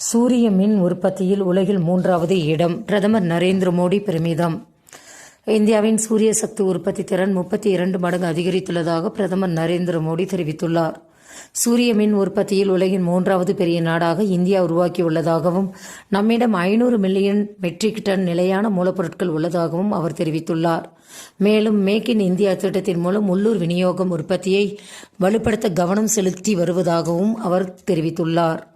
சூரிய மின் உற்பத்தியில் உலகில் மூன்றாவது இடம். பிரதமர் நரேந்திர மோடி பெருமிதம். இந்தியாவின் சூரிய சக்தி உற்பத்தி திறன் முப்பத்தி இரண்டு மடங்கு அதிகரித்துள்ளதாக பிரதமர் நரேந்திர மோடி தெரிவித்துள்ளார். சூரிய மின் உற்பத்தியில் உலகின் மூன்றாவது பெரிய நாடாக இந்தியா உருவாக்கியுள்ளதாகவும் நம்மிடம் ஐநூறு மில்லியன் மெட்ரிக் டன் நிலையான மூலப்பொருட்கள் உள்ளதாகவும் அவர் தெரிவித்துள்ளார். மேலும் மேக் இன் இந்தியா திட்டத்தின் மூலம் உள்ளூர் விநியோகம் உற்பத்தியை வலுப்படுத்த கவனம் செலுத்தி வருவதாகவும் அவர் தெரிவித்துள்ளார்.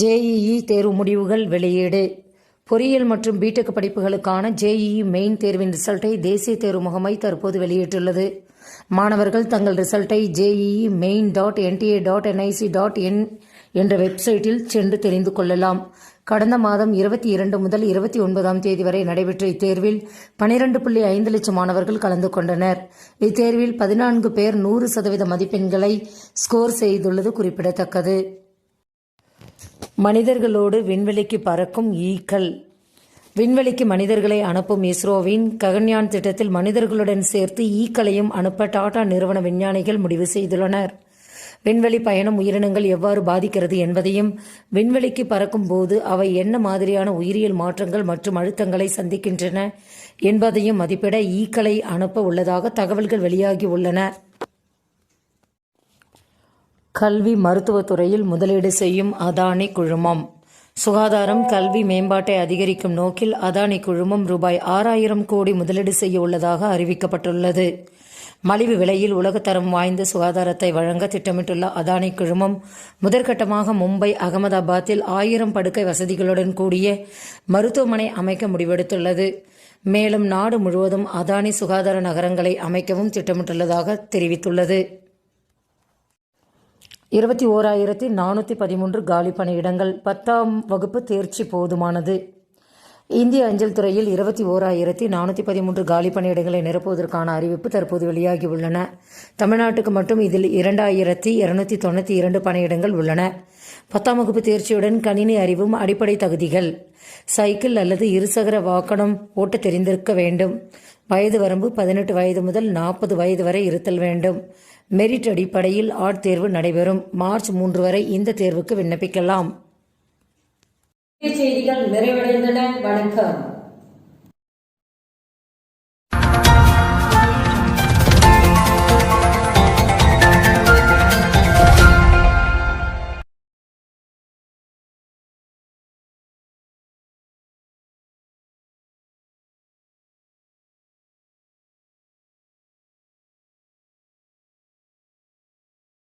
ஜேஇஇ தேர்வு முடிவுகள் வெளியீடு. பொறியியல் மற்றும் பிடெக் படிப்புகளுக்கான ஜேஇஇ மெயின் தேர்வின் ரிசல்ட்டை தேசிய தேர்வு முகமை தற்போது வெளியிட்டுள்ளது. மாணவர்கள் தங்கள் ரிசல்ட்டை JEE main dot NTA dot NIC dot in என்ற வெப்சைட்டில் சென்று தெரிந்து கொள்ளலாம். கடந்த மாதம் இருபத்தி இரண்டு முதல் இருபத்தி ஒன்பதாம் தேதி வரை நடைபெற்ற இத்தேர்வில் பனிரெண்டு புள்ளி ஐந்து லட்சம் மாணவர்கள் கலந்து கொண்டனர். இத்தேர்வில் பதினான்கு பேர் நூறு சதவீத மதிப்பெண்களை ஸ்கோர் செய்துள்ளது குறிப்பிடத்தக்கது. மனிதர்களோடு விண்வெளிக்கு பறக்கும் ஈக்கள். விண்வெளிக்கு மனிதர்களை அனுப்பும் இஸ்ரோவின் ககன்யான் திட்டத்தில் மனிதர்களுடன் சேர்த்து ஈக்களையும் அனுப்ப டாடா நிறுவன விஞ்ஞானிகள் முடிவு செய்துள்ளனர். விண்வெளி பயணம் உயிரினங்கள் எவ்வாறு பாதிக்கிறது என்பதையும் விண்வெளிக்கு பறக்கும் போது அவை என்ன மாதிரியான உயிரியல் மாற்றங்கள் மற்றும் அழுத்தங்களை சந்திக்கின்றன என்பதையும் மதிப்பிட ஈக்களை அனுப்ப உள்ளதாக தகவல்கள் வெளியாகி உள்ளன. கல்வி மருத்துவத்துறையில் முதலீடு செய்யும் அதானி குழுமம். சுகாதாரம் கல்வி மேம்பாட்டை அதிகரிக்கும் நோக்கில் அதானி குழுமம் ரூபாய் ஆறாயிரம் கோடி முதலீடு செய்ய உள்ளதாக அறிவிக்கப்பட்டுள்ளது. மலிவு விலையில் உலகத்தரம் வாய்ந்த சுகாதாரத்தை வழங்க திட்டமிட்டுள்ள அதானி குழுமம் முதற்கட்டமாக மும்பை அகமதாபாத்தில் ஆயிரம் படுக்கை வசதிகளுடன் கூடிய மருத்துவமனை அமைக்க முடிவெடுத்துள்ளது. மேலும் நாடு முழுவதும் அதானி சுகாதார நகரங்களை அமைக்கவும் திட்டமிட்டுள்ளதாக தெரிவித்துள்ளது. இருபத்தி ஓராயிரத்தி நானூற்றி பதிமூன்று காலி பணியிடங்கள் பத்தாம் வகுப்பு தேர்ச்சி போதுமானது. இந்திய அஞ்சல் துறையில் இருபத்தி ஓராயிரத்தி நானூற்றி பதிமூன்று காலி பணியிடங்களை நிரப்புவதற்கான அறிவிப்பு தற்போது வெளியாகியுள்ளன. தமிழ்நாட்டுக்கு மட்டும் இதில் இரண்டாயிரத்தி இருநூத்தி தொண்ணூற்றி இரண்டு பணியிடங்கள் உள்ளன. பத்தாம் வகுப்பு தேர்ச்சியுடன் கணினி அறிவும் அடிப்படை தகுதிகள். சைக்கிள் அல்லது இருசக்கர வாகனம் ஓட்ட தெரிந்திருக்க வேண்டும். வயது வரம்பு பதினெட்டு வயது முதல் நாற்பது வயது வரை இருத்தல் வேண்டும். மெரிட் அடிப்படையில் ஆட் தேர்வு நடைபெறும். மார்ச் மூன்று வரை இந்த தேர்வுக்கு விண்ணப்பிக்கலாம். செய்திகள் நிறைவடைந்தன. வணக்கம்.